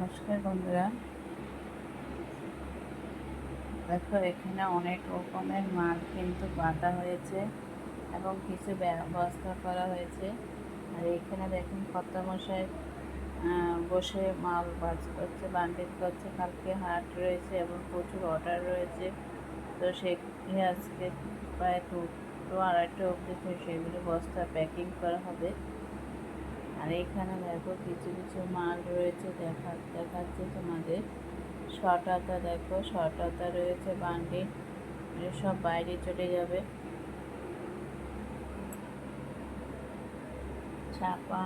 নমস্কার বন্ধুরা। দেখো, এখানে অনেক রকমের মাল কিন্তু বাঁধা হয়েছে এবং কিছু ব্যবস্থা করা হয়েছে। আর এখানে দেখুন, কর্তামশাই বসে মাল বাজ করছে, বান্ডিল করছে। কালকে হাট রয়েছে এবং প্রচুর অর্ডার রয়েছে। তো সেগুলি আজকে প্রায় দুটো, আড়াইটা অবধি সেগুলো বস্তা প্যাকিং করা হবে। আর এখানে দেখো কিছু কিছু মাল রয়েছে, দেখা, দেখাচ্ছে তোমাদের। শটাতা দেখো শটাতা রয়েছে বান্ডিল সব বাইরে চলে যাবে। ছাপা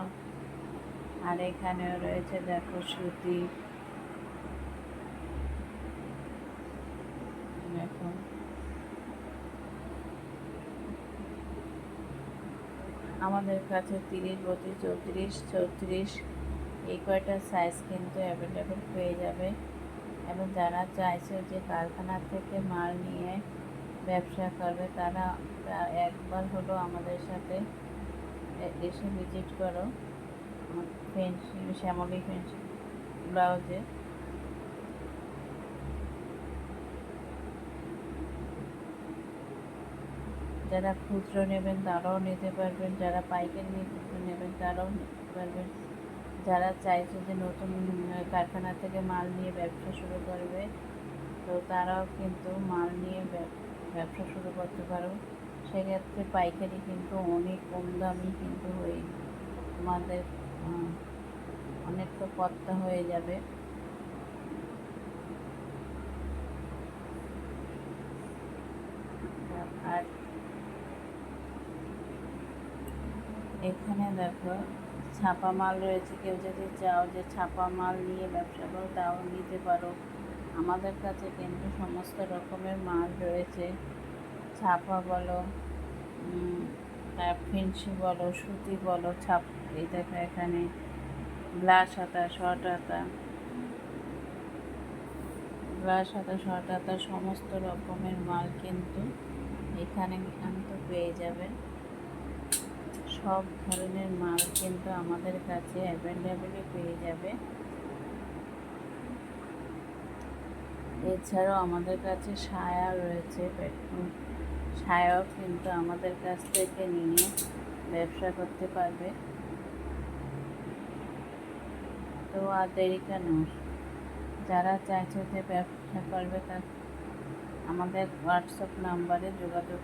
আর এখানেও রয়েছে, দেখো সুতি। দেখো। আমাদের কাছে তিরিশ, বত্রিশ, চৌত্রিশ চৌত্রিশ, এই কয়টা সাইজ কিন্তু অ্যাভেলেবেল পেয়ে যাবে। এবং যারা চাইছে যে কারখানা থেকে মাল নিয়ে ব্যবসা করবে, তারা একবার হলো আমাদের সাথে এসে ভিজিট করো। ফেন্সি শ্যামলি ফেন্সি ব্লাউজে যারা খুচরো নেবেন, তারাও নিতে পারবেন। যারা পাইকারি নেবেন, তারাও নিতে পারবেন। যারা চাইছে যে নতুন কারখানা থেকে মাল নিয়ে ব্যবসা শুরু করবে, তো তারাও কিন্তু মাল নিয়ে ব্যবসা শুরু করতে পারো। সেক্ষেত্রে পাইকারি কিন্তু অনেক কম দামি কিন্তু হয়ে তোমাদের অনেকটা পত্তা হয়ে যাবে আর এখানে দেখো, ছাপা মাল রয়েছে। কেউ যদি চাও যে ছাপা মাল নিয়ে ব্যবসা করো, তাও নিতে পারো। আমাদের কাছে কিন্তু সমস্ত রকমের মাল রয়েছে। ছাপা বলো ফিন্সি বলো, সুতি বলো, ছাপ, এই দেখো এখানে। গ্লাস হাতা, শর্ট হাতা। গ্লাস হাতা, শর্ট হাতা, সমস্ত রকমের মাল কিন্তু এখানে কিন্তু পেয়ে যাবেন সব ধরনের মাল কিন্তু আমাদের কাছে অ্যাভেলেবেলই পেয়ে যাবে। এছাড়াও আমাদের কাছে সায়া রয়েছে সায়াও কিন্তু আমাদের কাছ থেকে নিয়ে ব্যবসা করতে পারবে। তো আর দেরি কেন? যারা চাইছে যে ব্যবসা করবে তা আমাদের হোয়াটসঅ্যাপ নাম্বারে যোগাযোগ